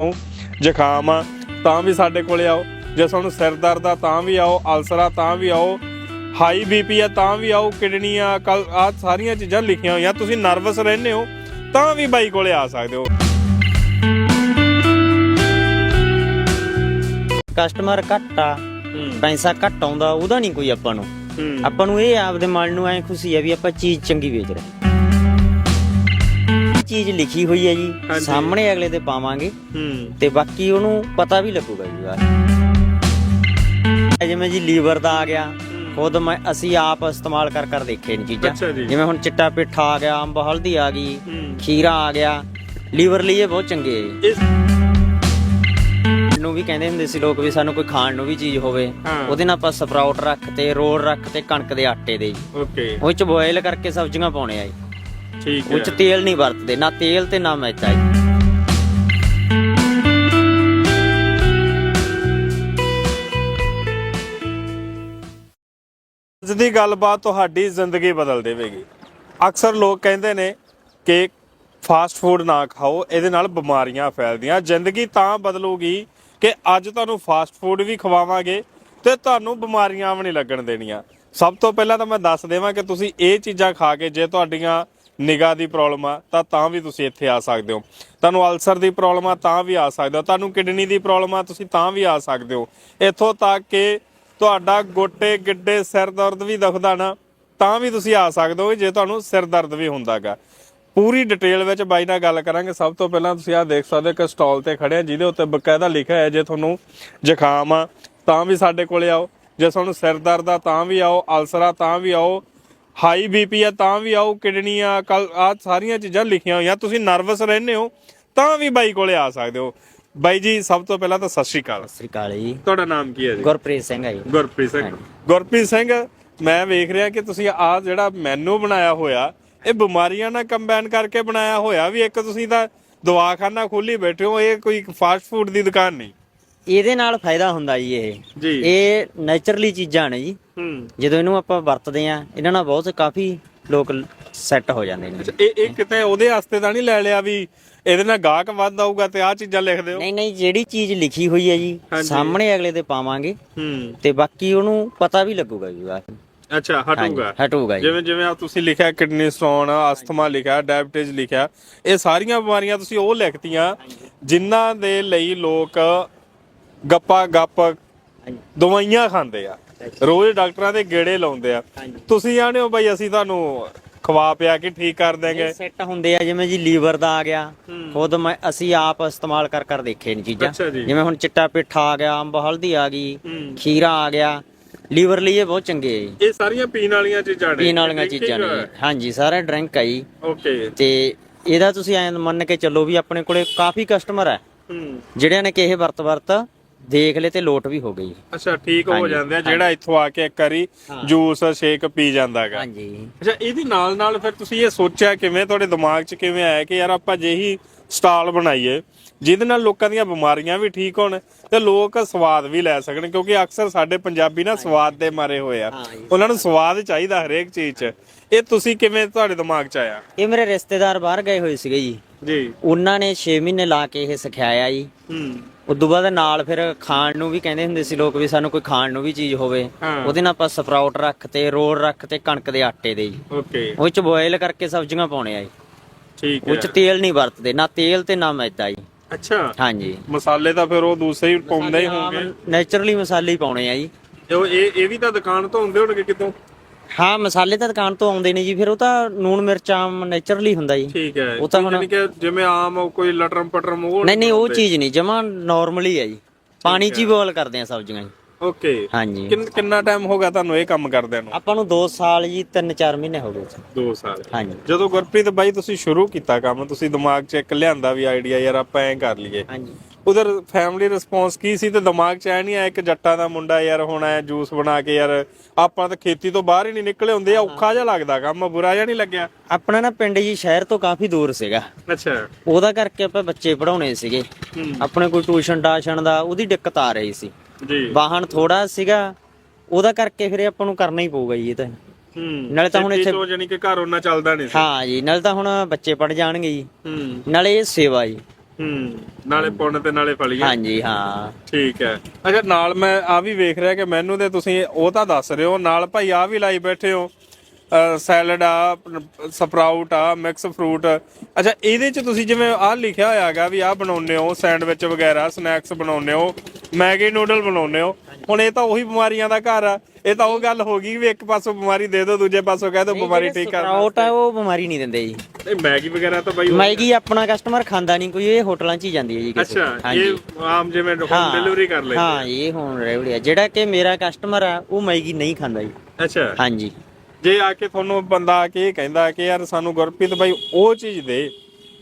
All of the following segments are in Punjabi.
ਨੂੰ ਜ਼ੁਕਾਮ ਆ ਤਾਂ ਵੀ ਸਾਡੇ ਕੋਲੇ ਆਓ। ਜੇ ਤੁਹਾਨੂੰ ਸਿਰ ਦਰਦ ਆ ਤਾਂ ਵੀ ਆਓ। ਅਲਸਰ ਆ ਤਾਂ ਵੀ ਆਓ। ਹਾਈ ਬੀਪੀ ਆ ਤਾਂ ਵੀ ਆਓ। ਕਿਡਨੀ ਆ ਕਲ ਆ ਸਾਰੀਆਂ ਚੀਜ਼ਾਂ ਲਿਖੀਆਂ ਹੋਈਆਂ। ਤੁਸੀਂ ਨਰਵਸ ਰਹਿੰਦੇ ਹੋ ਤਾਂ ਵੀ ਬਾਈ ਕੋਲੇ ਆ ਸਕਦੇ ਹੋ। ਕਸਟਮਰ ਘੱਟ ਆ ਪੈਸਾ ਘੱਟ ਆਉਂਦਾ ਉਹਦਾ ਨਹੀਂ ਕੋਈ ਆਪਾਂ ਨੂੰ। ਆਪਾਂ ਨੂੰ ਇਹ ਆਪਦੇ ਮਨ ਨੂੰ ਐ ਖੁਸ਼ੀ ਆ ਵੀ ਆਪਾਂ ਚੀਜ਼ ਚੰਗੀ ਵੇਚ ਰਹੇ ਚੀਜ਼ ਲਿਖੀ ਹੋਈ ਹੈ ਜੀ। ਹਾਂਜੀ। ਸਾਹਮਣੇ ਅਗਲੇ ਤੇ ਪਾਵਾਂਗੇ। ਹੂੰ। ਤੇ ਬਾਕੀ ਉਹਨੂੰ ਪਤਾ ਵੀ ਲੱਗੂਗਾ ਜੀ ਬਾਅਦ ਜਿਵੇਂ ਜੀ ਲੀਵਰ ਦਾ ਆ ਗਿਆ। ਖੁਦ ਮੈਂ ਅਸੀਂ ਆਪ ਇਸਤੇਮਾਲ ਕਰ ਕਰ ਦੇਖੇ ਨੇ ਚੀਜ਼ਾਂ। ਜੀ। ਜਿਵੇਂ ਹੁਣ ਚਿੱਟਾ ਪਿੱਠਾ ਆ ਗਿਆ ਅੰਬ ਹਲਦੀ ਆ ਗਈ ਹੂੰ। ਖੀਰਾ ਆ ਗਿਆ। ਲੀਵਰ ਲਈ ਇਹ ਬਹੁਤ ਚੰਗੇ ਹੈ ਜੀ। ਇਸ ਨੂੰ ਵੀ ਕਹਿੰਦੇ ਹੁੰਦੇ ਸੀ ਲੋਕ ਵੀ ਸਾਨੂੰ ਕੋਈ ਖਾਣ ਨੂੰ ਵੀ ਚੀਜ਼ ਹੋਵੇ। ਹਾਂ। ਉਹਦੇ ਨਾਲ ਆਪਾਂ ਸਪਰਾਊਟ ਰੱਖ ਤੇ ਰੋਲ ਰੱਖ ਤੇ ਕਣਕ ਦੇ ਆਟੇ ਦੇ। ਜੀ ਓਕੇ। ਉਹ ਚ ਬੋਇਲ ਕਰਕੇ ਸਬਜ਼ੀਆਂ ਪਾਉਣੇ ਆ ਜੀ। ਠੀਕ ਹੈ। ਚ ਤੇਲ ਨਹੀਂ ਵਰਤਦੇ ਨਾ ਤੇਲ ਤੇ ਨਾ ਮੈਦਾ ਅੱਜ ਦੀ ਗੱਲਬਾਤ ਤੁਹਾਡੀ ਜ਼ਿੰਦਗੀ ਬਦਲ ਦੇਵੇਗੀ। ਅਕਸਰ ਲੋਕ ਕਹਿੰਦੇ ਨੇ ਕਿ ਫਾਸਟ ਫੂਡ ਨਾ ਖਾਓ ਇਹਦੇ ਨਾਲ ਬਿਮਾਰੀਆਂ ਫੈਲਦੀਆਂ। ਜ਼ਿੰਦਗੀ ਤਾਂ ਬਦਲੂਗੀ ਕਿ ਅੱਜ ਤੁਹਾਨੂੰ ਫਾਸਟ ਫੂਡ ਵੀ ਖਵਾਵਾਂਗੇ ਤੇ ਤੁਹਾਨੂੰ ਬਿਮਾਰੀਆਂ ਵੀ ਨਹੀਂ ਲੱਗਣ ਦੇਣੀਆਂ। ਸਭ ਤੋਂ ਪਹਿਲਾਂ ਤਾਂ ਮੈਂ ਦੱਸ ਦੇਵਾਂ ਕਿ ਤੁਸੀਂ ਇਹ ਚੀਜ਼ਾਂ ਖਾ ਕੇ ਜੇ ਤੁਹਾਡੀਆਂ ਨਿਗਾਹ ਦੀ ਪ੍ਰੋਬਲਮ ਆ, ਤਾਂ ਤਾਂ ਵੀ ਤੁਸੀਂ ਇੱਥੇ ਆ ਸਕਦੇ ਹੋ। ਤੁਹਾਨੂੰ ਅਲਸਰ ਦੀ ਪ੍ਰੋਬਲਮ ਆ, ਤਾਂ ਵੀ ਆ ਸਕਦੇ ਹੋ। ਤੁਹਾਨੂੰ ਕਿਡਨੀ ਦੀ ਪ੍ਰੋਬਲਮ ਆ, ਤੁਸੀਂ ਤਾਂ ਵੀ ਆ ਸਕਦੇ ਹੋ। ਇੱਥੋਂ ਤੱਕ ਕਿ ਤੁਹਾਡਾ ਗੋਟੇ ਗਿੱਡੇ, ਸਿਰ ਦਰਦ ਵੀ ਦੁਖਦਾ ਨਾ, ਤਾਂ ਵੀ ਤੁਸੀਂ ਆ ਸਕਦੇ ਹੋ ਜੇ ਤੁਹਾਨੂੰ ਸਿਰ ਦਰਦ ਵੀ ਹੁੰਦਾਗਾ। ਪੂਰੀ ਡਿਟੇਲ ਵਿੱਚ ਬਾਈ ਨਾਲ ਗੱਲ ਕਰਾਂਗੇ। ਸਭ ਤੋਂ ਪਹਿਲਾਂ ਤੁਸੀਂ ਆ ਦੇਖ ਸਕਦੇ ਹੋ ਕਿ ਸਟਾਲ ਤੇ ਖੜੇ ਆ, ਜਿਹਦੇ ਉੱਤੇ ਬਕਾਇਦਾ ਲਿਖਿਆ ਹੈ ਜੇ ਤੁਹਾਨੂੰ ਜ਼ੁਕਾਮ ਆ, ਤਾਂ ਵੀ ਸਾਡੇ ਕੋਲੇ ਆਓ। ਜੇ ਤੁਹਾਨੂੰ ਸਿਰ ਦਰਦ ਆ, ਤਾਂ ਵੀ ਆਓ। ਅਲਸਰ ਆ, ਤਾਂ ਵੀ ਆਓ। ਹਾਈ ਬੀਪੀ ਆ ਤਾਂ ਵੀ ਆਓ ਕਿਡਨੀ ਆ ਕਲ ਆ ਸਾਰੀਆਂ ਚੀਜ਼ਾਂ ਲਿਖੀਆਂ ਹੋਈਆਂ ਤੁਸੀਂ ਨਰਵਸ ਰਹਿੰਦੇ ਹੋ ਤਾਂ ਵੀ ਬਾਈ ਕੋਲੇ ਆ ਸਕਦੇ ਹੋ। ਬਾਈ ਜੀ ਸਭ ਤੋਂ ਪਹਿਲਾਂ ਤਾਂ ਸਤਿ ਸ਼੍ਰੀ ਅਕਾਲ। ਸਤਿ ਸ੍ਰੀ ਅਕਾਲ ਜੀ। ਤੁਹਾਡਾ ਨਾਮ ਕੀ ਹੈ ਜੀ? ਗੁਰਪ੍ਰੀਤ ਸਿੰਘ ਹੈ ਜੀ। ਗੁਰਪ੍ਰੀਤ ਸਿੰਘ। ਗੁਰਪ੍ਰੀਤ ਸਿੰਘ ਮੈਂ ਵੇਖ ਰਿਹਾ ਕਿ ਤੁਸੀਂ ਆ ਜਿਹੜਾ ਮੈਨੂ ਬਣਾਇਆ ਹੋਇਆ ਇਹ ਬਿਮਾਰੀਆਂ ਨਾਲ ਕੰਬਾਈਨ ਕਰਕੇ ਬਣਾਇਆ ਹੋਇਆ ਵੀ ਇੱਕ ਤੁਸੀਂ ਤਾਂ ਦਵਾਖਾਨਾ ਖੋਲੀ ਬੈਠੇ ਹੋ ਇਹ ਕੋਈ ਫਾਸਟ ਫੂਡ ਦੀ ਦੁਕਾਨ ਨਹੀਂ। ਇਹਦੇ ਨਾਲ ਫਾਇਦਾ ਹੁੰਦਾ ਜੀ ਇਹ। ਜੀ। ਇਹ ਨੇਚਰਲੀ ਚੀਜ਼ਾਂ ਨੇ ਜੀ। ਜਦੋਂ ਇਹਨੂੰ ਆਪਾਂ ਵਰਤਦੇ ਆ ਇਹਨਾਂ ਨਾਲ ਬਹੁਤ ਕਾਫੀ ਲੋਕ ਸੈੱਟ ਹੋ ਜਾਂਦੇ ਨੇ। ਇਹ ਇਹ ਕਿਤੇ ਉਹਦੇ ਵਾਸਤੇ ਤਾਂ ਨਹੀਂ ਲੈ ਲਿਆ ਵੀ ਇਹਦੇ ਨਾਲ ਗਾਹਕ ਵੱਧ ਆਊਗਾ ਤੇ ਆ ਚੀਜ਼ਾਂ ਲਿਖ ਦਿਓ? ਨਹੀਂ ਨਹੀਂ ਜਿਹੜੀ ਚੀਜ਼ ਲਿਖੀ ਹੋਈ ਹੈ ਜੀ। ਸਾਹਮਣੇ ਅਗਲੇ ਤੇ ਪਾਵਾਂਗੇ। ਹੂੰ। ਤੇ ਬਾਕੀ ਉਹਨੂੰ ਪਤਾ ਵੀ ਲੱਗੂਗਾ ਜੀ ਬਾਅਦ ਅੱਛਾ ਹਟੂਗਾ। ਹਟੂਗਾ ਜਿਵੇਂ ਜਿਵੇਂ ਆ ਤੁਸੀਂ ਲਿਖਿਆ ਕਿਡਨੀ ਸਟੋਨ ਅਸਥਮਾ ਲਿਖਿਆ ਡਾਇਬਟੀਜ਼ ਲਿਖਿਆ ਇਹ ਸਾਰੀਆਂ ਬਿਮਾਰੀਆਂ ਤੁਸੀਂ ਉਹ ਲਿਖਤੀਆਂ ਜਿਨ੍ਹਾਂ ਦੇ ਲਈ ਲੋਕ ਗੱਪਾ ਗੱਪ। ਦਵਾਈਆਂ ਖਾਂਦੇ ਆ। ਰੋਜ਼ ਡਾਕਟਰਾਂ ਦੇ ਗੇੜੇ ਲਾਉਂਦੇ ਆ। ਹਾਂਜੀ। ਤੁਸੀਂ ਆਣੇ ਹੋ ਬਾਈ ਅਸੀਂ ਤੁਹਾਨੂੰ ਖਵਾ ਪਿਆ ਕੇ ਠੀਕ ਕਰ ਦੇਂਗੇ ਸੈੱਟ ਹੁੰਦੇ ਆ ਜਿਵੇਂ ਜੀ ਲੀਵਰ ਦਾ ਆ ਗਿਆ। ਖੁਦ ਮੈਂ ਅਸੀਂ ਆਪ ਇਸਤੇਮਾਲ ਕਰ ਕਰ ਦੇਖੇ ਨੇ ਚੀਜ਼ਾਂ। ਅੱਛਾ ਜੀ। ਜਿਵੇਂ ਹੁਣ ਚਿੱਟਾ ਪਿੱਠਾ ਆ ਗਿਆ ਅੰਬ ਹਲਦੀ ਆ ਗਈ। ਖੀਰਾ ਆ ਗਿਆ। ਲੀਵਰ ਲਈ ਇਹ ਬਹੁਤ ਚੰਗੇ ਹੈ ਜੀ। ਇਹ ਸਾਰੀਆਂ ਪੀਣ ਵਾਲੀਆਂ ਚੀਜ਼ਾਂ ਨੇ। ਪੀਣ ਵਾਲੀਆਂ ਚੀਜ਼ਾਂ ਨੇ। ਜੀ। ਹਾਂਜੀ ਸਾਰਾ ਡਰਿੰਕ ਹੈ ਜੀ। ਓਕੇ ਤੇ ਇਹਦਾ ਤੁਸੀਂ ਐਂ ਮੰਨ ਕੇ ਚੱਲੋ ਵੀ ਆਪਣੇ ਕੋਲੇ ਕਾਫੀ ਕਸਟਮਰ ਹੈ ਹੂੰ। ਜਿਹੜਿਆਂ ਨੇ ਕਿ ਇਹ ਵਰਤ ਵਰਤ ਦੇਖ ਲਏ ਤੇ ਲੋਟ ਵੀ ਹੋ ਗਈ। ਅੱਛਾ ਠੀਕ ਹੋ ਜਾਂਦੇ ਆ ਜਿਹੜਾ ਇੱਥੋਂ ਆ ਕੇ ਇੱਕ ਵਾਰੀ ਜੂਸ ਸ਼ੇਕ ਪੀ ਜਾਂਦਾ ਹੈਗਾ। ਹਾਂਜੀ। ਅੱਛਾ ਇਹਦੀ ਨਾਲ ਨਾਲ ਫਿਰ ਤੁਸੀਂ ਇਹ ਸੋਚਿਆ ਕਿਵੇਂ ਤੁਹਾਡੇ ਦਿਮਾਗ 'ਚ ਕਿਵੇਂ ਆਇਆ ਕਿ ਯਾਰ ਆਪਾਂ ਜੇ ਹੀ ਸਟਾਲ ਬਣਾਈਏ ਜਿਹਦੇ ਨਾਲ ਲੋਕਾਂ ਦੀਆਂ ਬਿਮਾਰੀਆਂ ਵੀ ਠੀਕ ਹੋਣ ਤੇ ਲੋਕ ਸਵਾਦ ਵੀ ਲੈ ਸਕਣ ਕਿਉਂਕਿ ਅਕਸਰ ਸਾਡੇ ਪੰਜਾਬੀ ਨਾ ਸਵਾਦ ਦੇ ਮਾਰੇ ਹੋਏ ਆ। ਉਹਨਾਂ ਨੂੰ ਸਵਾਦ ਚਾਹੀਦਾ ਹਰੇਕ ਚੀਜ਼ 'ਚ। ਇਹ ਤੁਸੀਂ ਕਿਵੇਂ ਤੁਹਾਡੇ ਦਿਮਾਗ 'ਚ ਆਇਆ? ਇਹ ਮੇਰੇ ਰਿਸ਼ਤੇਦਾਰ ਬਾਹਰ ਗਏ ਹੋਏ ਸੀਗੇ ਜੀ। ਜੀ। ਉਹਨਾਂ ਨੇ 6 ਮਹੀਨੇ ਲਾ ਕੇ ਇਹ ਸਿਖਾਇਆ ਜੀ। ਹੂੰ। ਉਦੋਂ ਬਾਅਦ ਨਾਲ ਫਿਰ ਖਾਣ ਨੂੰ ਵੀ ਕਹਿੰਦੇ ਹੁੰਦੇ ਸੀ ਲੋਕ ਵੀ ਸਾਨੂੰ ਕੋਈ ਖਾਣ ਨੂੰ ਵੀ ਚੀਜ਼ ਹੋਵੇ। ਹਾਂ। ਉਹਦੇ ਨਾਲ ਆਪਾਂ ਸਪਰਾਊਟ ਰੱਖ ਤੇ ਰੋਲ ਰੱਖ ਤੇ ਕਣਕ ਦੇ ਆਟੇ ਦੇ ਜੀ। ਓਕੇ। ਉਹ ਚ ਬੋਇਲ ਕਰਕੇ ਸਬਜ਼ੀਆਂ ਪਾਉਣੇ ਆ ਜੀ। ਠੀਕ ਉਹ ਹੈ। ਚ ਤੇਲ ਨਹੀਂ ਵਰਤਦੇ ਨਾ ਤੇਲ ਤੇ ਨਾ ਮੈਦਾ ਜੀ। ਅੱਛਾ। ਹਾਂਜੀ। ਮਸਾਲੇ ਤਾਂ ਫਿਰ ਉਹ ਦੂਸਰੇ ਹੀ ਪਾਉਂਦੇ ਹੀ ਹੋਣਗੇ। ਨੇਚਰਲੀ ਮਸਾਲੇ ਹੀ ਪਾਉਣੇ ਆ ਜੀ। ਇਹ ਇਹ ਇਹ ਵੀ ਤਾਂ ਦੁਕਾਨ ਤੋਂ ਹੁੰਦੇ ਹੋਣਗੇ ਕਿਤੋਂ? ਹਾਂ ਮਸਾਲੇ ਤਾਂ ਦੁਕਾਨ ਤੋਂ ਆਉਂਦੇ ਨੇ ਜੀ ਫਿਰ ਉਹ ਤਾਂ ਨੂਣ ਮਿਰਚ ਆਮ ਨੇਚਰਲੀ ਹੁੰਦਾ ਜੀ। ਠੀਕ ਹੈ ਉਹ ਤਾਂ ਹੁਣ- ਯਾਨੀ ਕਿ ਜਿਵੇਂ ਆਮ ਕੋਈ ਲਟਰਮ ਪਟਰਮ ਉਹ ਨਹੀਂ ਨਹੀਂ ਉਹ ਚੀਜ਼ ਨਹੀਂ ਜਮਾ ਨਾਰਮਲੀ ਹੈ ਜੀ। ਪਾਣੀ ਚ ਹੀ ਬੋਇਲ ਕਰਦੇ ਆ ਸਬਜ਼ੀਆਂ ਜੀ। ਓਕੇ। ਹਾਂਜੀ। ਕਿੰਨ- ਕਿੰਨਾ ਟਾਈਮ ਹੋ ਗਿਆ ਤੁਹਾਨੂੰ ਇਹ ਕੰਮ ਕਰਦਿਆਂ ਨੂੰ? ਆਪਾਂ ਨੂੰ 2 ਸਾਲ ਜੀ 3-4 ਮਹੀਨੇ ਹੋ ਗਏ ਜੀ। 2 ਸਾਲ। ਹਾਂਜੀ। ਜਦੋਂ ਗੁਰਪ੍ਰੀਤ ਬਾਈ ਤੁਸੀਂ ਸ਼ੁਰੂ ਕੀਤਾ ਕੰਮ ਤੁਸੀਂ ਦਿਮਾਗ 'ਚ ਇੱਕ ਲਿਆਂਦਾ ਵੀ ਆਈਡੀਆ ਯਾਰ ਆਪਾਂ ਐਂ ਕਰ ਲਈਏ। ਹਾਂਜੀ। ਉਧਰ ਫੈਮਿਲੀ ਰਿਸਪੌਂਸ ਕੀ ਸੀ ਤੇ ਦਿਮਾਗ 'ਚ ਐ ਨਹੀਂ ਆਇਆ ਇੱਕ ਜੱਟਾਂ ਦਾ ਮੁੰਡਾ ਯਾਰ ਹੁਣ ਐ ਜੂਸ ਬਣਾ ਕੇ ਯਾਰ ਆਪਾਂ ਤਾਂ ਖੇਤੀ ਤੋਂ ਬਾਹਰ ਹੀ ਨਹੀਂ ਨਿਕਲੇ ਹੁੰਦੇ ਆ ਔਖਾ ਜਿਹਾ ਲੱਗਦਾ ਕੰਮ ਬੁਰਾ ਜਿਹਾ ਨਹੀਂ ਲੱਗਿਆ? ਆਪਣਾ ਨਾ ਪਿੰਡ ਜੀ ਸ਼ਹਿਰ ਤੋਂ ਕਾਫੀ ਦੂਰ ਸੀਗਾ। ਅੱਛਾ। ਉਹਦਾ ਕਰਕੇ ਆਪਾਂ ਬੱਚੇ ਪੜਾਉਣੇ ਸੀਗੇ। ਆਪਣੇ ਕੋਈ ਟਿਊਸ਼ਨ ਟਾਸ਼ਨ ਦਾ ਉਹਦੀ ਦਿੱਕਤ ਆ ਰਹੀ ਸੀ। ਜੀ। ਵਾਹਨ ਥੋੜਾ ਸੀਗਾ ਉਹਦਾ ਕਰਕੇ ਫਿਰ ਆਪਾਂ ਨੂੰ ਕਰਨਾ ਹੀ ਪਊਗਾ ਜੀ ਇਹ ਤਾਂ। ਹੂੰ। ਨਾਲੇ ਤਾਂ ਹੁਣ ਇੱਥੇ- ਤੋਂ ਜਾਨੀ ਕਿ ਘਰ ਉਹਨਾਂ ਚੱਲਦਾ ਨਹੀਂ ਸੀ। ਹਾਂ ਜੀ ਨਾਲੇ ਤਾਂ ਹੁਣ ਬੱਚੇ ਪੜ ਜਾਣਗੇ ਜੀ। ਹੂੰ। ਨਾਲੇ ਇਹ ਸੇਵਾ ਜੀ। ਹੂੰ ਨਾਲੇ ਪੁੰਨ ਤੇ ਨਾਲੇ ਫਲੀਆਂ ਹਾਂਜੀ ਹਾਂ। ਠੀਕ ਹੈ। ਅੱਛਾ ਨਾਲ ਮੈਂ ਆ ਵੀ ਵੇਖ ਰਿਹਾ ਕਿ ਮੈਨੂੰ ਤੇ ਤੁਸੀਂ ਉਹ ਤਾਂ ਦੱਸ ਰਹੇ ਹੋ ਨਾਲ ਭਾਈ ਆ ਵੀ ਲਾਈ ਬੈਠੇ ਹੋ। ਸੈਲਡ ਆ ਸਪਰਾਊਟ ਆ ਮਿਕਸ ਫਰੂਟ ਅੱਛਾ ਇਹਦੇ ਚ ਤੁਸੀਂ ਜਿਵੇਂ ਆਹ ਲਿਖਿਆ ਹੋਇਆ ਹੈਗਾ ਵੀ ਆਹ ਬਣਾਉਂਦੇ ਹੋ ਸੈਂਡਵਿਚ ਵਗੈਰਾ ਸਨੈਕਸ ਬਣਾਉਂਦੇ ਹੋ ਮੈਗੀ ਨੂਡਲ ਬਣਾਉਂਦੇ ਹੋ। ਹੁਣ ਇਹ ਤਾਂ ਉਹੀ ਬਿਮਾਰੀਆਂ ਦਾ ਘਰ ਆ। ਇਹ ਤਾਂ ਉਹ ਗੱਲ ਹੋ ਗਈ ਵੀ ਇੱਕ ਪਾਸੋਂ ਬਿਮਾਰੀ ਦੇ ਦਿਓ ਦੂਜੇ ਪਾਸੋਂ ਕਹਿ ਦਿਓ ਬਿਮਾਰੀ ਠੀਕ ਕਰ ਸਪਰਾਊਟ ਆ ਉਹ ਬਿਮਾਰੀ ਨਹੀਂ ਦਿੰਦੇ ਜੀ। ਇਹ ਮੈਗੀ ਵਗੈਰਾ ਤਾਂ ਬਾਈ ਮੈਗੀ ਆਪਣਾ ਕਸਟਮਰ ਖਾਂਦਾ ਨਹੀਂ ਕੋਈ ਇਹ ਹੋਟਲਾਂ 'ਚ ਹੀ ਜਾਂਦੀ ਹੈ ਜੀ ਕਿਸੇ ਅੱਛਾ ਇਹ ਆਮ ਜਿਵੇਂ ਹੋਮ ਡਿਲੀਵਰੀ ਕਰ ਲੈਂਦੇ ਹਾਂ ਇਹ ਹੁਣ ਰੈਵੜੀ ਆ। ਜਿਹੜਾ ਕਿ ਮੇਰਾ ਕਸਟਮਰ ਆ ਉਹ ਮੈਗੀ ਨਹੀਂ ਖਾਂਦਾ ਜੀ। ਅੱਛਾ। ਹਾਂਜੀ। ਜੇ ਆ ਕੇ ਤੁਹਾਨੂੰ ਬੰਦਾ ਆ ਕੇ ਇਹ ਕਹਿੰਦਾ ਕਿ ਯਾਰ ਸਾਨੂੰ ਗੁਰਪ੍ਰੀਤ ਬਾਈ ਉਹ ਚੀਜ਼ ਦੇ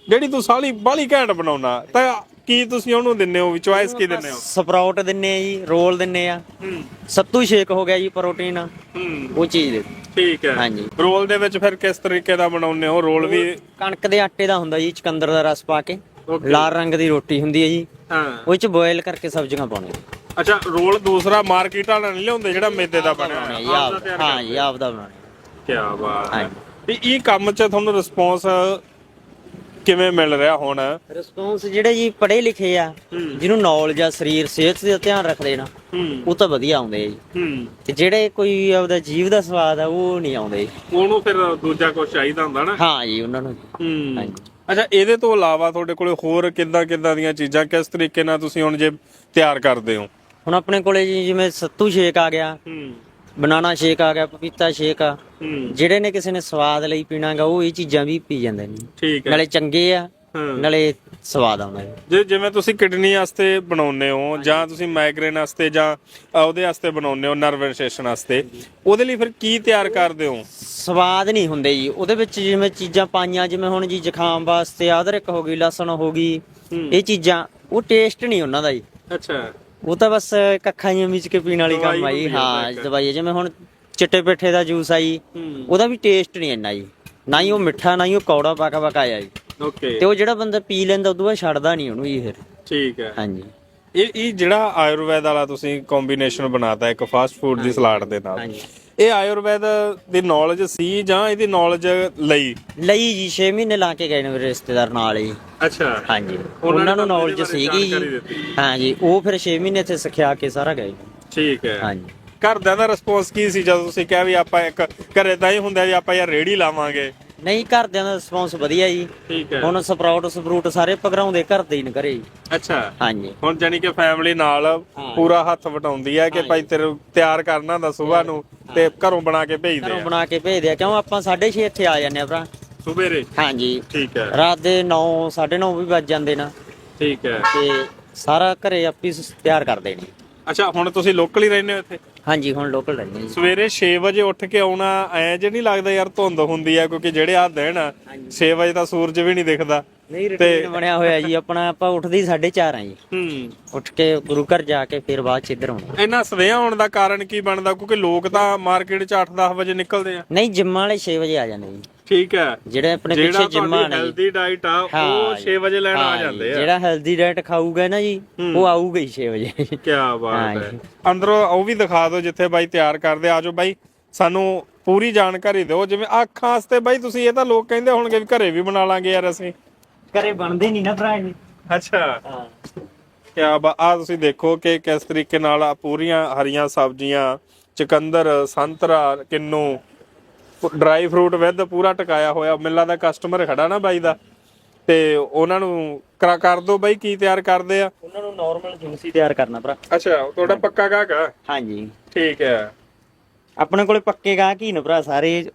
ਜਿਹੜੀ ਤੂੰ ਸਾਲੀ ਬਾਲੀ ਘੈਂਟ ਬਣਾਉਣਾ ਤਾਂ ਕੀ ਤੁਸੀਂ ਉਹਨੂੰ ਦਿੰਨੇ ਹੋ ਵੀ ਚੁਆਇਸ ਕੀ ਦਿੰਨੇ ਹੋ? ਸਪਰਾਊਟ ਦਿੰਨੇ ਆ ਜੀ ਰੋਲ ਦਿੰਨੇ ਆ। ਹੂੰ। ਸੱਤੂ ਸ਼ੇਕ ਹੋ ਗਿਆ ਜੀ ਪ੍ਰੋਟੀਨ ਹੂੰ। ਉਹ ਚੀਜ਼ ਦੇ। ਠੀਕ ਹੈ। ਹਾਂਜੀ। ਰੋਲ ਦੇ ਵਿੱਚ ਫਿਰ ਕਿਸ ਤਰੀਕੇ ਦਾ ਬਣਾਉਂਦੇ ਹੋ? ਰੋਲ ਵੀ ਕਣਕ ਦੇ ਆਟੇ ਦਾ ਹੁੰਦਾ ਜੀ ਚਕੰਦਰ ਦਾ ਰਸ ਪਾ ਕੇ. ਲਾਲ ਰੰਗ ਦੀ ਰੋਟੀ ਹੁੰਦੀ ਹੈ ਜੀ। ਹਾਂ। ਉਹ ਚ ਬੋਇਲ ਕਰਕੇ ਸਬਜ਼ੀਆਂ ਪਾਉਣੀਆਂ ਅੱਛਾ ਰੋਲ ਦੂਸਰਾ ਮਾਰਕੀਟ ਵਾਲਾ ਨਹੀਂ ਲਿਆਉਂਦੇ ਜਿਹੜਾ ਮੇਦੇ ਦਾ ਬਣਿਆ ਹਾਂ ਜੀ ਆਪ ਦਾ ਬਣਾਉਣਾ ਕੀ ਬਾਤ ਹੈ। ਹਾਂਜੀ। ਇਹ ਕੰਮ 'ਚ ਤੁਹਾਨੂੰ ਰਿਸਪੌਂਸ ਕਿਵੇਂ ਮਿਲ ਰਿਹਾ ਹੁਣ? ਰਿਸਪੌਂਸ ਜਿਹੜੇ ਜੀ ਪੜ੍ਹੇ ਲਿਖੇ ਆ ਜਿਹਨੂੰ ਨੌਲੇਜ ਆ ਸਰੀਰ ਸਿਹਤ ਦਾ ਧਿਆਨ ਰੱਖਦੇ ਨਾ ਹੂੰ। ਉਹ ਤਾਂ ਵਧੀਆ ਆਉਂਦੇ ਆ ਜੀ। ਹੂੰ। ਤੇ ਜਿਹੜੇ ਕੋਈ ਆਪਦਾ ਜੀਵ ਦਾ ਸਵਾਦ ਆ ਉਹ ਨਹੀਂ ਆਉਂਦੇ। ਜੀ। ਉਹਨੂੰ ਫਿਰ ਦੂਜਾ ਕੁਝ ਚਾਹੀਦਾ ਹੁੰਦਾ ਨਾ। ਹਾਂ ਜੀ ਉਹਨਾਂ ਨੂੰ ਹੂੰ। ਹਾਂਜੀ। ਅੱਛਾ ਇਹਦੇ ਤੋਂ ਇਲਾਵਾ ਤੁਹਾਡੇ ਕੋਲੇ ਹੋਰ ਕਿੱਦਾਂ ਕਿੱਦਾਂ ਦੀਆਂ ਚੀਜ਼ਾਂ ਕਿਸ ਤਰੀਕੇ ਨਾਲ ਤੁਸੀਂ ਹੁਣ ਜੇ ਤਿਆਰ ਕਰਦੇ ਹੋ? ਹੁਣ ਆਪਣੇ ਕੋਲੇ ਜੀ ਜਿਵੇਂ ਸੱਤੂ ਸ਼ੇਕ ਆ ਗਿਆ। ਹੂੰ। ਬਨਾਨਾ ਸ਼ੇਕ ਆ ਗਿਆ ਪਪੀਤਾ ਸ਼ੇਕ ਆ। ਹੂੰ। ਜਿਹੜੇ ਨੇ ਕਿਸੇ ਨੇ ਸਵਾਦ ਲਈ ਪੀਣਾਗਾ ਉਹ ਇਹ ਚੀਜ਼ਾਂ ਵੀ ਪੀ ਜਾਂਦੇ ਨੇ। ਠੀਕ ਹੈ। ਨਾਲੇ ਚੰਗੇ ਆ ਹਾਂ। ਨਾਲੇ ਸਵਾਦ ਆਉਂਦਾ ਜੀ ਜੇ ਜਿਵੇਂ ਤੁਸੀਂ ਕਿਡਨੀ ਵਾਸਤੇ ਬਣਾਉਂਦੇ ਹੋ ਜਾਂ ਤੁਸੀਂ ਮਾਈਗ੍ਰੇਨ ਵਾਸਤੇ ਜਾਂ ਅ, ਉਹਦੇ ਵਾਸਤੇ ਬਣਾਉਂਦੇ ਹੋ ਨਰਵੈਸੇਸ਼ਨ ਵਾਸਤੇ ਉਹਦੇ ਲਈ ਫਿਰ ਕੀ ਤਿਆਰ ਕਰਦੇ ਹੋ? ਸਵਾਦ ਨਹੀਂ ਹੁੰਦੇ ਜੀ। ਉਹਦੇ ਵਿੱਚ ਜਿਵੇਂ ਚੀਜ਼ਾਂ ਪਾਈਆਂ ਜਿਵੇਂ ਹੁਣ ਜੀ ਜ਼ੁਕਾਮ ਵਾਸਤੇ ਅਦਰਕ ਹੋ ਗਈ ਲਸਣ ਹੋ ਗਈ ਇਹ ਚੀਜ਼ਾਂ ਉਹ ਟੇਸਟ ਨਹੀਂ ਉਹਨਾਂ ਦਾ ਜੀ। ਅੱਛਾ। ਉਹ ਤਾਂ ਬਸ ਕੱਖਾਂ ਜਿਹੀਆਂ ਮਿਚ ਕੇ ਪੀਣ ਵਾਲੀ ਕੰਮ ਆ ਜੀ ਦਵਾਈ ਹੁੰਦੀ ਆ ਹਾਂ। ਦਵਾਈ। ਜਿਵੇਂ ਹੁਣ ਚਿੱਟੇ ਪੇਠੇ ਦਾ ਜੂਸ ਆ ਜੀ ਹੂੰ। ਉਹਦਾ ਵੀ ਟੇਸਟ ਨਹੀਂ ਇੰਨਾ ਜੀ। ਨਾ ਹੀ ਉਹ ਮਿੱਠਾ ਨਾ ਹੀ ਉਹ ਕੌੜਾ ਪਕਾ ਪਕਾਇਆ ਜੀ। ਓਕੇ। ਤੇ ਉਹ ਜਿਹੜਾ ਬੰਦਾ ਪੀ ਲੈਂਦਾ ਉਦੋਂ ਬਾਅਦ ਛੱਡਦਾ ਨਹੀਂ ਉਹਨੂੰ ਜੀ ਫਿਰ। ਠੀਕ ਹੈ। ਹਾਂਜੀ। ਇਹ ਇਹ ਜਿਹੜਾ ਆਯੁਰਵੈਦ ਵਾਲਾ ਤੁਸੀਂ ਕੰਬੀਨੇਸ਼ਨ ਬਣਾਤਾ ਇੱਕ ਫਾਸਟ ਫੂਡ ਦੀ ਸਲਾਦ ਦੇ ਨਾਲ। ਹਾਂਜੀ। ਇਹ ਆਯੁਰਵੈਦ ਦੀ ਨੌਲੇਜ ਸੀ ਜਾਂ ਇਹਦੀ ਨੌਲੇਜ ਲਈ? ਲਈ ਜੀ 6 ਮਹੀਨੇ ਲਾ ਕੇ ਗਏ ਨੇ ਮੇਰੇ ਰਿਸ਼ਤੇਦਾਰ ਨਾਲ ਹੀ। ਅੱਛਾ। ਹਾਂਜੀ। ਉਹਨਾਂ ਨੇ ਉਹਨਾਂ ਨੂੰ ਤੁਹਾਨੂੰ ਨੌਲੇਜ ਇਹਦੇ ਬਾਰੇ ਸੀਗੀ ਜਾਣਕਾਰੀ ਜੀ। ਦਿੱਤੀ। ਹਾਂਜੀ ਉਹ ਫਿਰ 6 ਮਹੀਨੇ ਇੱਥੇ ਸਿੱਖਿਆ ਕੇ ਸਾਰਾ ਗਏ। ਠੀਕ ਹੈ। ਹਾਂਜੀ। ਘਰਦਿਆਂ ਦਾ ਰਿਸਪੌਂਸ ਕੀ ਸੀ? ਜਦੋਂ ਤੁਸੀਂ ਕਿਹਾ ਵੀ ਆਪਾਂ ਇੱਕ ਘਰੇ ਤਾਂ ਹੀ ਹੁੰਦਾ ਵੀ ਆਪਾਂ ਯਾਰ ਰੇੜੀ ਲਾਵਾਂਗੇ। ਨਹੀਂ ਘਰਦਿਆਂ ਦਾ ਰਿਸਪੌਂਸ ਵਧੀਆ ਜੀ। ਠੀਕ ਹੈ। ਹੁਣ ਸਪਰਾਊਟ ਸਪਰੂਟ ਸਾਰੇ ਪਗਰਾਉਂਦੇ ਘਰ ਦੇ ਹੀ ਨੇ ਘਰੇ। ਜੀ ਅੱਛਾ। ਹਾਂਜੀ। ਹੁਣ ਜਾਨੀ ਕਿ ਫੈਮਿਲੀ ਨਾਲ ਪੂਰਾ ਹੱਥ ਵਟਾਉਂਦੀ ਹੈ ਕਿ ਭਾਈ ਤੇਰੇ ਤਿਆਰ ਕਰਨਾ ਹੁੰਦਾ ਸਵੇਰ ਨੂੰ ਤੇ ਘਰੋਂ ਬਣਾ ਕੇ ਭੇਜਦੇ ਘਰੋਂ ਆ। ਬਣਾ ਕੇ ਭੇਜਦੇ ਆ। ਕਿਉਂ? ਆਪਾਂ 6:30 ਇੱਥੇ ਆ ਜਾਂਦੇ ਆ ਭਰਾ। ਸਵੇਰੇ? ਹਾਂਜੀ। ਠੀਕ ਹੈ। ਰਾਤ ਦੇ 9 9:30 ਵੀ ਵੱਜ ਜਾਂਦੇ ਨਾ। ਠੀਕ ਹੈ। ਤੇ ਸਾਰਾ ਘਰੇ ਆਪੀ ਤਿਆਰ ਕਰਦੇ ਨੇ। ਅੱਛਾ ਹੁਣ ਤੁਸੀਂ ਲੋਕਲ ਹੀ ਰਹਿੰਦੇ ਹੋ ਇੱਥੇ? ਹਾਂਜੀ ਹੁਣ ਲੋਕਲ ਰਹਿੰਦੇ ਜੀ। ਸਵੇਰੇ 6 ਵਜੇ ਉੱਠ ਕੇ ਆਉਣਾ ਐ ਜੇ ਨਹੀਂ ਲੱਗਦਾ ਯਾਰ ਧੁੰਦ ਹੁੰਦੀ ਆ ਕਿਉਂਕਿ ਜਿਹੜੇ ਆ ਦਿਨ ਆ 6 ਵਜੇ ਤਾਂ ਸੂਰਜ ਵੀ ਨਹੀਂ ਦਿਖਦਾ। ਨਹੀਂ ਰੁਟੀਨ ਬਣਿਆ ਹੋਇਆ ਜੀ ਆਪਣਾ ਆਪਾਂ ਉੱਠਦੇ 4:30 ਆ ਜੀ। ਹੂੰ। ਉੱਠ ਕੇ ਗੁਰੂ ਘਰ ਜਾ ਕੇ ਫਿਰ ਬਾਅਦ ਚ ਇੱਧਰ ਆਉਣਾ। ਇੰਨਾ ਹੋਣ ਦਾ ਕਾਰਨ ਕੀ ਬਣਦਾ? ਕਿਉਂਕਿ ਲੋਕ ਤਾਂ ਮਾਰਕੀਟ 'ਚ 8-10 ਵਜੇ ਨਿਕਲਦੇ ਆ। ਨਹੀਂ ਜਿੰਮਾਂ ਵਾਲੇ 6 ਵਜੇ ਆ ਜਾਂਦੇ ਜੀ। ਠੀਕ ਹੈ। ਜਿਹੜੇ ਆਪਣੇ ਪਿੱਛੇ ਜਿੰਮਾਂ ਨੇ। ਹੈਲਦੀ ਡਾਈਟ ਆ ਉਹ ਜੀ। 6 ਵਜੇ ਲੈਣ ਆ ਜਾਂਦੇ ਆ। ਜਿਹੜਾ ਹੈਲਦੀ ਡਾਈਟ ਖਾਊਗਾ ਨਾ ਜੀ ਉਹ ਆਊਗਾ ਹੀ 6 ਵਜੇ। ਕੀ ਬਾਤ ਹਾਂ। ਅੰਦਰੋਂ ਉਹ ਵੀ ਦਿਖਾ ਦਿਓ ਜਿੱਥੇ ਬਾਈ ਤਿਆਰ ਕਰਦੇ ਆਜੋ ਬਾਈ ਸਾਨੂੰ ਪੂਰੀ ਜਾਣਕਾਰੀ ਦਿਓ। ਜਿਵੇਂ ਅੱਖਾਂ ਵਾਸਤੇ ਬਾਈ ਤੁਸੀਂ ਇਹ ਤਾਂ ਲੋਕ ਕਹਿੰਦੇ ਹੋਣਗੇ ਵੀ ਘਰੇ ਵੀ ਬਣਾ ਲਾਂਗੇ ਯਾਰ ਅਸੀਂ। ਘਰੇ ਬਣਦੇ ਨਹੀਂ ਨਾ ਭਰਾ ਜੀ ਅੱਛਾ। ਹਾਂ। ਕਿਆ ਬਾ ਆ ਤੁਸੀਂ ਦੇਖੋ ਕਿ ਕਿਸ ਤਰੀਕੇ ਨਾਲ ਆ ਪੂਰੀਆਂ ਹਰੀਆਂ ਸਬਜ਼ੀਆਂ ਚਕੰਦਰ ਸੰਤਰਾ ਕਿੰਨੂ ਡਰਾਈ ਫਰੂਟ ਵਿਦ ਪੂਰਾ ਟਕਾਇਆ ਹੋਇਆ ਮਿੱਲਾ ਦਾ ਕਸਟਮਰ ਖੜਾ ਨਾ ਬਾਈ ਦਾ ਤੇ ਉਹਨਾਂ ਨੂੰ ਕਰਾ ਕਰ ਦੋ ਬਾਈ ਕੀ ਤਿਆਰ ਕਰਦੇ ਆ? ਉਹਨਾਂ ਨੂੰ ਨਾਰਮਲ ਜੂਸ ਹੀ ਤਿਆਰ ਕਰਨਾ ਭਰਾ। ਅੱਛਾ ਤੁਹਾਡਾ ਪੱਕਾ ਗਾਹਕ ਆ? ਹਾਂਜੀ। ਠੀਕ ਹੈ। ਆਪਣੇ ਕੋਲੇ ਪੱਕੇ ਗਾਹਕ ਹੀ ਨੇ ਭਰਾ ਸਾਰੇ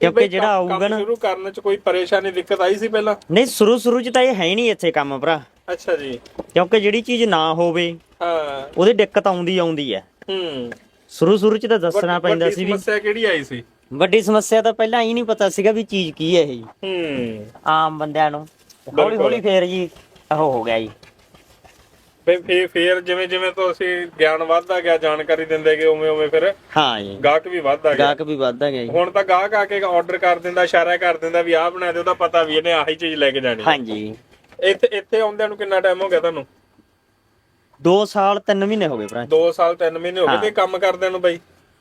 ਕਿਉਂਕਿ ਜਿਹੜਾ ਆਊਗਾ ਨਾ ਸ਼ੁਰੂ ਕਰਨ ਚ ਕੋਈ ਪਰੇਸ਼ਾਨੀ ਦਿੱਕਤ ਆਈ ਸੀ ਪਹਿਲਾਂ? ਨਹੀਂ ਸ਼ੁਰੂ ਸ਼ੁਰੂ ਚ ਤਾਂ ਇਹ ਹੈ ਹੀ ਨਹੀਂ ਇੱਥੇ ਕੰਮ ਭਰਾ। ਅੱਛਾ ਜੀ। ਕਿਉਂਕਿ ਜਿਹੜੀ ਚੀਜ਼ ਨਾ ਹੋਵੇ ਹਾਂ। ਉਹਦੀ ਦਿੱਕਤ ਆਉਂਦੀ ਆਉਂਦੀ ਹੈ। ਹੂੰ। ਸ਼ੁਰੂ ਸ਼ੁਰੂ ਚ ਤਾਂ ਦੱਸਣਾ ਪੈਂਦਾ ਸੀ ਵੀ ਸਮੱਸਿਆ ਕਿਹੜੀ ਆਈ ਸੀ? ਵੱਡੀ ਸਮੱਸਿਆ ਤਾਂ ਪਹਿਲਾਂ ਹੀ ਨਹੀਂ ਪਤਾ ਸੀਗਾ ਵੀ ਚੀਜ਼ ਕੀ ਹੈ ਇਹ ਹੂੰ। ਆਮ ਬੰਦਿਆਂ ਨੂੰ। ਹੌਲੀ ਹੌਲੀ ਫੇਰ ਜੀ ਉਹ ਹੋ ਗਿਆ ਜੀ। ਫੇ- ਫੇ ਫੇਰ ਜਿਵੇਂ ਜਿਵੇਂ ਤੁਸੀਂ ਗਿਆਨ ਵੱਧਦਾ ਗਿਆ ਜਾਣਕਾਰੀ ਦਿੰਦੇ ਗਏ ਉਵੇਂ ਉਵੇਂ ਫਿਰ ਹਾਂ ਜੀ। ਗਾਹਕ ਵੀ ਵੱਧਦਾ ਗਿਆ। ਗਾਹਕ ਵੀ ਵੱਧਦਾ ਗਿਆ ਜੀ। ਹੁਣ ਤਾਂ ਗਾਹਕ ਆ ਕੇ ਆਰਡਰ ਕਰ ਦਿੰਦਾ ਇਸ਼ਾਰਾ ਕਰ ਦਿੰਦਾ ਵੀ ਆਹ ਬਣਾ ਦਿਓ ਉਹਦਾ ਪਤਾ ਵੀ ਇਹਨੇ ਆਹੀ ਚੀਜ਼ ਲੈ ਕੇ ਜਾਣੀ। ਹੈ। ਹਾਂਜੀ ਇੱਥੇ ਇੱਥੇ ਆਉਂਦਿਆਂ ਨੂੰ ਕਿੰਨਾ ਟਾਈਮ ਹੋ ਗਿਆ ਤੁਹਾਨੂੰ? 2 ਸਾਲ 3 ਮਹੀਨੇ ਹੋ ਗਏ ਭਰਾ 2 ਸਾਲ 3 ਮਹੀਨੇ ਹੋ ਗਏ ਤੇ ਕੰਮ ਕਰਦਿਆਂ ਨੂੰ ਬਾਈ?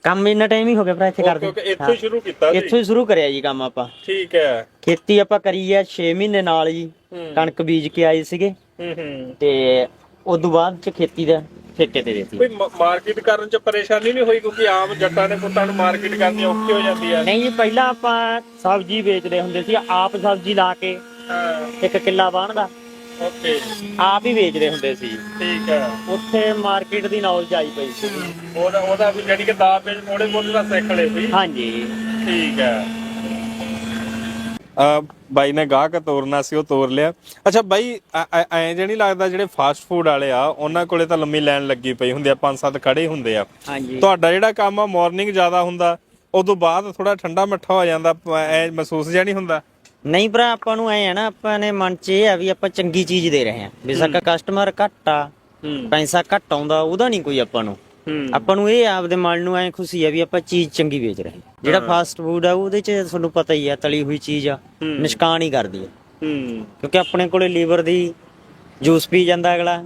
ਕੰਮ ਇੰਨਾ ਟਾਈਮ ਹੀ ਹੋ ਗਿਆ ਭਰਾ ਇੱਥੇ ਕਰਦੇ। ਕਿਉਂਕਿ ਇੱਥੋਂ ਹੀ ਸ਼ੁਰੂ ਕੀਤਾ ਸੀ ਇੱਥੋਂ ਹੀ ਸ਼ੁਰੂ ਕਰਿਆ ਜੀ ਕੰਮ ਆਪਾਂ। ਠੀਕ ਹੈ। ਖੇਤੀ ਆਪਾਂ ਕਰੀ ਆ 6 ਮਹੀਨੇ ਨਾਲ ਜੀ। ਹੂੰ। ਕਣਕ ਬੀਜ ਕੇ ਆਏ ਸੀਗੇ। ਹੂੰ ਹੂੰ। ਤੇ ਬਾਅਦ ਚ ਖੇਤੀ ਦਾ ਠੇਕੇ ਤੇ ਦੇਤੀ। ਕੋਈ ਮਾਰਕੀਟ ਕਰਨ ਚ ਪਰੇਸ਼ਾਨੀ ਨਹੀਂ ਹੋਈ ਕਿਉਂਕਿ ਆਮ ਜੱਟਾਂ ਨੇ ਪੁੱਤਾਂ ਨੂੰ ਮਾਰਕੀਟ ਕਰਨੀ ਔਖੀ ਹੋ ਜਾਂਦੀ ਆ ਨਹੀਂ ਜੀ ਪਹਿਲਾਂ ਆਪਾਂ ਸਬਜ਼ੀ ਵੇਚਦੇ ਹੁੰਦੇ ਸੀ ਆਪ ਸਬਜ਼ੀ ਲਾ ਕੇ ਹਾਂ। ਇੱਕ ਕਿੱਲਾ ਬਾਣਦਾ ਓਕੇ। ਆਪ ਹੀ ਵੇਚਦੇ ਹੁੰਦੇ ਸੀ। ਠੀਕ ਹੈ। ਉੱਥੇ ਮਾਰਕੀਟ ਦੀ ਨੌਲੇਜ ਆਈ ਪਈ ਸੀ। ਉਹਦਾ ਉਹਦਾ ਵੀ ਜਿਹੜੀ ਕਿ ਦਾਬ ਵਿੱਚ ਥੋੜੇ ਬਹੁਤੇ ਦਾ ਸਿੱਖ ਲਏ ਸੀ। ਹਾਂਜੀ। ਠੀਕ ਹੈ। ਆ ਬਾਈ ਨੇ ਗਾਹਕ ਤੋਰਨਾ ਸੀ ਉਹ ਤੋਰ ਲਿਆ। ਅੱਛਾ ਬਾਈ ਐ ਜੇ ਨਹੀਂ ਲੱਗਦਾ ਜਿਹੜੇ ਫਾਸਟ ਫੂਡ ਵਾਲੇ ਆ ਉਹਨਾਂ ਕੋਲੇ ਤਾਂ ਲੰਮੀ ਲਾਈਨ ਲੱਗੀ ਪਈ ਹੁੰਦੀ ਆ ਪੰਜ ਸੱਤ ਖੜੇ ਹੁੰਦੇ ਆ। ਹਾਂਜੀ। ਤੁਹਾਡਾ ਜਿਹੜਾ ਕੰਮ ਆ ਮਾਰਨਿੰਗ ਜ਼ਿਆਦਾ ਹੁੰਦਾ ਉਦੋਂ ਬਾਅਦ ਥੋੜਾ ਠੰਡਾ ਮਿੱਠਾ ਹੋ ਜਾਂਦਾ ਐ ਮਹਿਸੂਸ ਜਿਹਾ ਨਹੀਂ ਹੁੰਦਾ? ਨਹੀਂ ਭਰਾ ਆਪਾਂ ਨੂੰ ਐ ਆ ਨਾ ਆਪਾਂ ਨੇ ਮਨ 'ਚ ਇਹ ਆ ਵੀ ਆਪਾਂ ਚੰਗੀ ਚੀਜ਼ ਦੇ ਰਹੇ ਹਾਂ। ਬੇਸ਼ੱਕ ਕਸਟਮਰ ਘੱਟ ਆ ਪੈਸਾ ਘੱਟ ਆਉਂਦਾ ਉਹਦਾ ਨਹੀਂ ਕੋਈ ਆਪਾਂ ਨੂੰ। ਆਪਾਂ ਨੂੰ ਇਹ ਆਪਦੇ ਮਨ ਨੂੰ ਐ ਖੁਸ਼ੀ ਆ ਵੀ ਆਪਾਂ ਚੀਜ਼ ਚੰਗੀ ਵੇਚ ਰਹੇ ਹਾਂ। ਜਿਹੜਾ ਫਾਸਟ ਫੂਡ ਆ ਉਹਦੇ 'ਚ ਤੁਹਾਨੂੰ ਪਤਾ ਹੀ ਆ ਤਲੀ ਹੋਈ ਚੀਜ਼ ਆ ਨਿਸ਼ਕਾਨ ਹੀ ਕਰਦੀ ਆ। ਕਿਉਂਕਿ ਆਪਣੇ ਕੋਲੇ ਲੀਵਰ ਦੀ ਜੂਸ ਪੀ ਜਾਂਦਾ ਅਗਲਾ।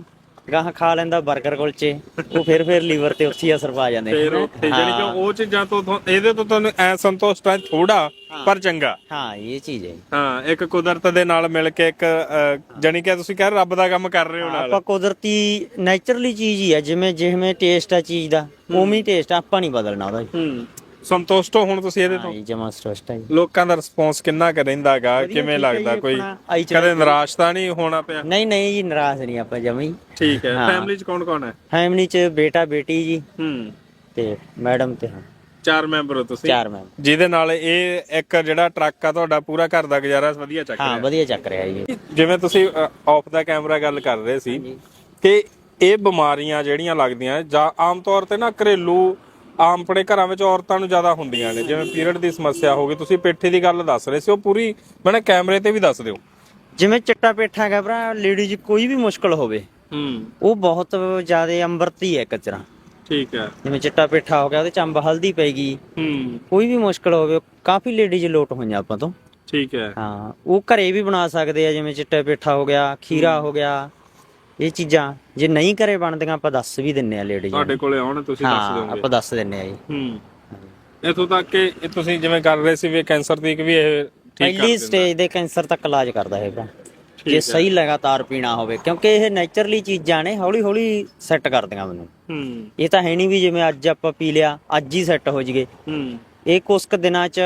ਗਾਹ ਖਾ ਲੈਂਦਾ 버ਗਰ ਕੁਲਚੇ ਉਹ ਫਿਰ ਫਿਰ ਲੀਵਰ ਤੇ ਉੱਥੇ ਹੀ ਅਸਰ ਪਾ ਜਾਂਦੇ ਫੇਰ ਉੱਥੇ ਜਿਹੜੀ ਕਿ ਉਹ ਚੀਜ਼ਾਂ ਤੋਂ ਤੁਹਾ- ਇਹਦੇ ਤੋਂ ਤੁਹਾਨੂੰ ਐ ਸੰਤੁਸ਼ਟ ਹੈ। ਥੋੜਾ ਪਰ ਚੰਗਾ। ਹਾਂ ਇਹ ਚੀਜ਼ ਹੈ। ਹਾਂ ਇੱਕ ਕੁਦਰਤ ਦੇ ਨਾਲ ਮਿਲ ਕੇ ਇੱਕ ਅ, ਜਾਣੀ ਕਿ ਤੁਸੀਂ ਕਹਿ ਰਹੇ ਰੱਬ ਦਾ ਕੰਮ ਕਰ ਰਹੇ ਹੋ ਨਾਲ। ਆਪਾਂ ਕੁਦਰਤੀ ਨੇਚਰਲੀ ਚੀਜ਼ ਹੀ ਆ ਜਿਵੇਂ ਜਿਵੇਂ ਟੇਸਟ ਆ ਚੀਜ਼ ਦਾ ਉਵੇਂ ਹੀ ਟੇਸਟ ਆਪਾਂ ਨਹੀਂ ਬਦਲਣਾ ਉਹਦਾ। ਹੂੰ। ਸੰਤੁਸ਼ਟ ਹੋ ਹੁਣ ਤੁਸੀਂ ਇਹਦੇ ਤੋਂ? ਹਾਂ ਜੀ ਜਮਾ ਸਟਰਸਟ ਹੈ ਜੀ। ਲੋਕਾਂ ਦਾ ਰਿਸਪੌਂਸ ਕਿੰਨਾ ਕੁ ਰਹਿੰਦਾਗਾ ਕਿਵੇਂ ਲੱਗਦਾ ਕੋਈ? ਆਪਣਾ। ਆਈ ਚਲਾ ਕਦੇ ਨਿਰਾਸ਼ ਤਾਂ ਨਹੀਂ ਹੋਣਾ ਪਿਆ? ਨਹੀਂ ਨਹੀਂ ਜੀ ਨਾਰਾਜ਼ ਨਹੀਂ ਆਪਾਂ ਜਮਾ ਹੀ। ਠੀਕ ਹੈ। ਹਾਂ। ਫੈਮਿਲੀ ਚ ਕੌਣ ਕੌਣ ਹੈ? ਫੈਮਿਲੀ ਚ ਬੇਟਾ ਬੇਟੀ ਜੀ। ਹੂੰ। ਤੇ ਮੈਡਮ ਤੇ ਹਾਂ। ਚਾਰ ਮੈਂਬਰ ਹੋ ਤੁਸੀਂ? ਚਾਰ ਮੈਮ ਜਿਹਦੇ ਨਾਲ ਇਹ ਇੱਕ ਜਿਹੜਾ ਟਰੱਕ ਆ ਤੁਹਾਡਾ ਪੂਰਾ ਘਰ ਦਾ ਗੁਜ਼ਾਰਾ ਵਧੀਆ ਚੱਕ ਹਾਂ ਰਿਹਾ। ਵਧੀਆ ਚੱਕ ਰਿਹਾ ਜੀ। ਜਿਵੇਂ ਤੁਸੀਂ ਆਫ ਦਾ ਕੈਮਰਾ ਗੱਲ ਕਰ ਰਹੇ ਸੀ ਕਿ ਇਹ ਬਿਮਾਰੀਆਂ ਜਿਹੜੀਆਂ ਲੱਗਦੀਆਂ ਜਾਂ ਆਮ ਤੌਰ ਤੇ ਨਾ ਘਰੇਲੂ ਆਮ ਆਪਣੇ ਘਰਾਂ ਵਿੱਚ ਔਰਤਾਂ ਨੂੰ ਜ਼ਿਆਦਾ ਹੁੰਦੀਆਂ ਨੇ। ਜਿਵੇਂ ਪੀਰੀਅਡ ਦੀ ਸਮੱਸਿਆ ਹੋ ਗਈ ਤੁਸੀਂ ਪੇਠੇ ਦੀ ਗੱਲ ਦੱਸ ਰਹੇ ਸੀ ਉਹ ਪੂਰੀ ਮੈਨੇ ਕੈਮਰੇ ਤੇ ਵੀ ਦੱਸ ਦਿਓ। ਜਿਵੇਂ ਚਿੱਟਾ ਪੇਠਾ ਹੈਗਾ ਭਰਾ ਲੇਡੀਜ਼ ਕੋਈ ਵੀ ਮੁਸ਼ਕਲ ਹੋਵੇ ਹੂੰ। ਉਹ ਬਹੁਤ ਜ਼ਿਆਦਾ ਅੰਮ੍ਰਿਤੀ ਹੈ ਕਚਰਾ ਠੀਕ ਹੈ। ਜਿਵੇਂ ਚਿੱਟਾ ਪੇਠਾ ਹੋ ਗਿਆ ਉਹਦੇ ਚ ਅੰਬ ਹਲਦੀ ਪੈਗੀ ਹੂੰ। ਕੋਈ ਵੀ ਮੁਸ਼ਕਲ ਹੋਵੇ ਕਾਫੀ ਲੇਡੀਜ਼ ਲੋਟ ਹੋਈਆਂ ਆਪਾਂ ਤੋਂ। ਠੀਕ ਹੈ। ਹਾਂ ਉਹ ਘਰੇ ਵੀ ਬਣਾ ਸਕਦੇ ਆ ਜਿਵੇਂ ਚਿੱਟਾ ਪੇਠਾ ਹੋ ਗਿਆ ਖੀਰਾ ਹੋ ਗਿਆ। ਇਹ ਚੀਜ਼ਾਂ ਜੇ ਨਹੀਂ ਘਰੇ ਬਣਦੀਆਂ ਆਪਾਂ ਦੱਸ ਵੀ ਦਿੰਨੇ ਆ ਲੇਡੀਜ਼ ਤੁਹਾਡੇ ਕੋਲੇ ਆਉਣ ਤੁਸੀਂ ਦੱਸ ਹਾਂ ਦਿਓਗੇ। ਆਪਾਂ ਦੱਸ ਦਿੰਨੇ ਆ ਜੀ। ਹੂੰ। ਇਥੋਂ ਤੱਕ ਕਿ ਇਹ ਤੁਸੀਂ ਜਿਵੇਂ ਕਰ ਰਹੇ ਸੀ ਵੀ ਕੈਂਸਰ ਦੀ ਵੀ ਇਹ ਠੀਕ ਕਰ ਪਹਿਲੀ ਸਟੇਜ ਦੇ ਕੈਂਸਰ ਤੱਕ ਇਲਾਜ ਕਰਦਾ ਹੈ ਭਰਾ ਠੀਕ ਜੇ ਸਹੀ ਲਗਾਤਾਰ ਪੀਣਾ ਹੋਵੇ ਕਿਉਂਕਿ ਇਹ ਨੇਚਰਲੀ ਚੀਜ਼ਾਂ ਨੇ ਹੌਲੀ ਹੌਲੀ ਸੈੱਟ ਕਰਦੀਆਂ ਮੈਨੂੰ। ਹੂੰ। ਇਹ ਤਾਂ ਹੈ ਨਹੀਂ ਵੀ ਜਿਵੇਂ ਅੱਜ ਆਪਾਂ ਪੀ ਲਿਆ ਅੱਜ ਹੀ ਸੈੱਟ ਹੋ ਜਗੇ ਹੂੰ। ਇਹ ਕੁਛ ਕੁ ਦਿਨਾਂ ਚ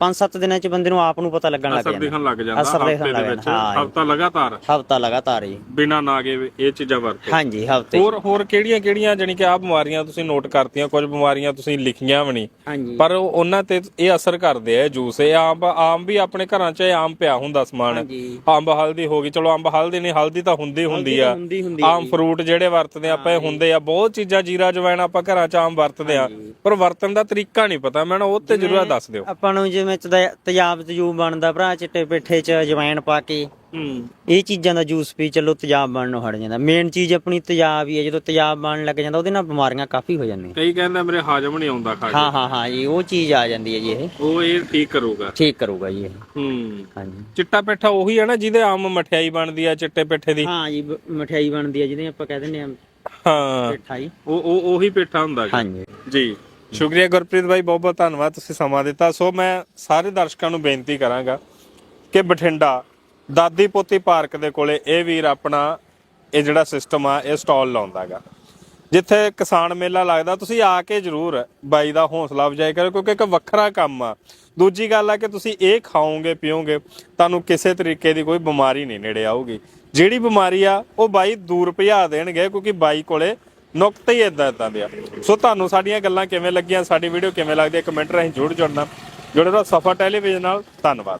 5-7 ਦਿਨਾਂ ਚ ਬੰਦੇ ਨੂੰ ਆਪ ਨੂੰ ਪਤਾ ਲੱਗਣ ਲੱਗ ਅਸਰ ਜਾਂਦਾ ਦਿਖਣ ਲੱਗ ਜਾਂਦਾ ਅਸਰ ਦਿਖਣ ਹਫ਼ਤੇ ਦੇ ਲੱਗ ਵਿੱਚ। ਜਾਂਦਾ, ਹਾਂ। ਹਫਤਾ ਲਗਾਤਾਰ। ਹਫਤਾ ਲਗਾਤਾਰ ਜੀ। ਬਿਨਾ ਨਾਗੇ ਇਹ ਚੀਜ਼ਾਂ ਵਰਤੋ। ਹਾਂਜੀ ਹਫ਼ਤੇ ਹੋਰ ਹੋਰ ਕਿਹੜੀਆਂ ਕਿਹੜੀਆਂ ਜਾਨੀ ਕਿ ਆ ਬਿਮਾਰੀਆਂ ਤੁਸੀਂ ਨੋਟ ਕਰਤੀਆਂ ਕੁਝ ਬਿਮਾਰੀਆਂ ਤੁਸੀਂ ਲਿਖੀਆਂ ਵੀ ਨਹੀਂ। ਹਾਂਜੀ। ਪਰ ਉਹ- ਉਹਨਾਂ ਤੇ ਇਹ ਅਸਰ ਕਰਦੇ ਆ ਜੂਸ। ਇਹ ਆਮ ਆਮ ਵੀ ਆਪਣੇ ਘਰਾਂ 'ਚ ਇਹ ਆਮ ਪਿਆ ਹੁੰਦਾ ਸਮਾਨ। ਹਾਂਜੀ। ਅੰਬ ਹਲਦੀ ਹੋ ਗਈ ਚਲੋ ਅੰਬ ਹਲਦੀ ਨਹੀਂ ਹਲਦੀ ਤਾਂ ਹੁੰਦੀ ਹੁੰਦੀ ਆ। ਹੁੰਦੀ ਹੁੰਦੀ ਆਮ ਫਰੂਟ ਜਿਹੜੇ ਵਰਤਦੇ ਆਪਾਂ ਇਹ ਹੁੰਦੇ ਆ ਬਹੁਤ ਚੀਜ਼ਾਂ ਜੀਰਾ ਜਵੈਣ ਆਪਾਂ ਘਰਾਂ 'ਚ ਆਮ ਵਰਤਦੇ ਆ। ਪਰ ਵਰਤਣ ਦਾ ਤਰੀਕਾ ਨਹੀਂ ਪਤਾ ਮੈਨੂੰ ਉਹ ਤੇ ਜ਼ਰੂਰ ਦੱਸ ਦਿਓ। ਆਪਾਂ ਨੂੰ ਜਿਵੇਂ ਤੇਜ਼ਾਬ ਤਜੂਬ ਬਣਦਾ ਭਰਾ ਚਿੱਟੇ ਪੇਠੇ ਚ ਜਵੈਣ ਪਾ ਕੇ। ਹੂੰ। ਇਹ ਚੀਜ਼ਾਂ ਦਾ ਜੂਸ ਪੀ ਚੱਲੋ ਤੇਜ਼ਾਬ ਬਣਨ ਨੂੰ ਹਟ ਜਾਂਦਾ। ਮੇਨ ਚੀਜ਼ ਆਪਣੀ ਤੇਜ਼ਾਬ ਹੀ ਹੈ ਜਦੋਂ ਤੇਜ਼ਾਬ ਬਣਨ ਲੱਗ ਜਾਂਦਾ ਉਹਦੇ ਨਾਲ ਬਿਮਾਰੀਆਂ ਕਾਫੀ ਹੋ ਜਾਂਦੀਆਂ। ਕਈ ਕਹਿੰਦੇ ਮੇਰੇ ਹਾਜ਼ਮ ਨਹੀਂ ਆਉਂਦਾ ਖਾ ਕੇ। ਹਾਂ ਹਾਂ ਹਾਂ ਜੀ ਉਹ ਚੀਜ਼ ਆ ਜਾਂਦੀ ਹੈ ਜੀ ਇਹ। ਉਹ ਇਹ ਠੀਕ ਕਰੂਗਾ। ਠੀਕ ਕਰੂਗਾ ਜੀ ਇਹ। ਹੂੰ। ਹਾਂਜੀ। ਚਿੱਟਾ ਪੇਠਾ ਉਹੀ ਹੈ ਨਾ ਜਿਹਦੇ ਆਮ ਮਠਿਆਈ ਬਣਦੀ ਆ ਚਿੱਟੇ ਪੇਠੇ ਦੀ। ਹਾਂ ਜੀ ਬ- ਮਠਿਆਈ ਬਣਦੀ ਹੈ ਜਿਹਦੇ ਆਪਾਂ ਕਹਿ ਦਿੰਦੇ ਆ ਹਾਂ। ਪੇਠਾ ਜੀ। ਉਹ ਉਹ ਉਹੀ ਪੇਠਾ ਹੁੰਦਾ ਜੀ। ਹਾਂਜੀ। ਜੀ। ਸ਼ੁਕਰੀਆ ਗੁਰਪ੍ਰੀਤ ਭਾਈ ਬਹੁਤ ਬਹੁਤ ਧੰਨਵਾਦ ਤੁਸੀਂ ਸਮਾਂ ਦਿੱਤਾ। ਸੋ ਮੈਂ ਸਾਰੇ ਦਰਸ਼ਕਾਂ ਨੂੰ ਬੇਨਤੀ ਕਰਾਂਗਾ ਕਿ ਬਠਿੰਡਾ ਦਾਦੀ ਪੋਤੀ ਪਾਰਕ ਦੇ ਕੋਲੇ ਇਹ ਵੀਰ ਆਪਣਾ ਇਹ ਜਿਹੜਾ ਸਿਸਟਮ ਆ, ਇਹ ਸਟਾਲ ਲਾਉਂਦਾਗਾ। ਜਿੱਥੇ ਕਿਸਾਨ ਮੇਲਾ ਲੱਗਦਾ, ਤੁਸੀਂ ਆ ਕੇ ਜਰੂਰ ਬਾਈ ਦਾ ਹੌਸਲਾ ਅਫਜ਼ਾਈ ਕਰੋ ਕਿਉਂਕਿ ਇੱਕ ਵੱਖਰਾ ਕੰਮ ਆ। ਦੂਜੀ ਗੱਲ ਆ ਕਿ ਤੁਸੀਂ ਇਹ ਖਾਓਗੇ, ਪੀਓਗੇ, ਤੁਹਾਨੂੰ ਕਿਸੇ ਤਰੀਕੇ ਦੀ ਕੋਈ ਬਿਮਾਰੀ ਨਹੀਂ, ਨੇੜੇ ਆਊਗੀ। ਜਿਹੜੀ ਬਿਮਾਰੀ ਆ, ਉਹ ਬਾਈ ਦੂਰ ਭਜਾ ਦੇਣਗੇ, ਕਿਉਂਕਿ ਬਾਈ ਕੋਲੇ ਨੁਕਤਾ ਹੀ ਇਦਾਂ ਇਦਾਂ ਦੇ ਆ। ਸੋ ਤੁਹਾਨੂੰ ਸਾਡੀਆਂ ਗੱਲਾਂ ਕਿਵੇਂ ਲੱਗੀਆਂ, ਸਾਡੀ ਵੀਡੀਓ ਕਿਵੇਂ ਲੱਗਦੀ ਹੈ ਕਮੈਂਟ ਰਾਹੀਂ ਜੁੜ ਜੁੜਨਾ। ਜੁੜੇ ਰਹੋ ਸਫਾ ਟੈਲੀਵਿਜ਼ਨ ਨਾਲ। ਧੰਨਵਾਦ।